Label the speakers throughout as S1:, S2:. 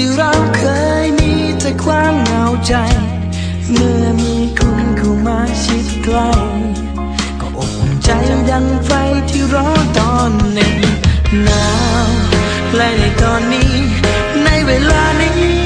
S1: ที่เราเคยมีแต่ความเหงาใจ เมื่อมีคุณเข้ามาชิดใกล้ก็อบอุ่นใจดังไฟที่ร้อนตอนหนึ่งหนาวและในตอนนี้ในเวลานี้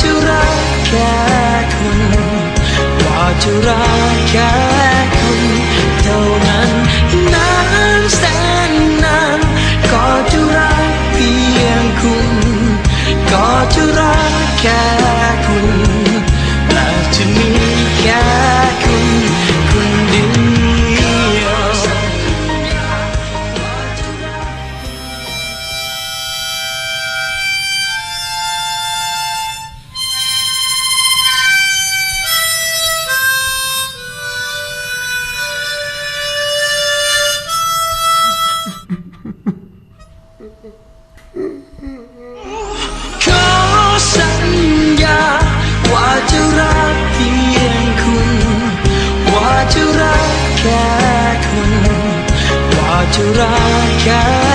S1: จะรักแค่คุณว่าจะรักแค่ จะรักแค่คุณรอจะรักแค่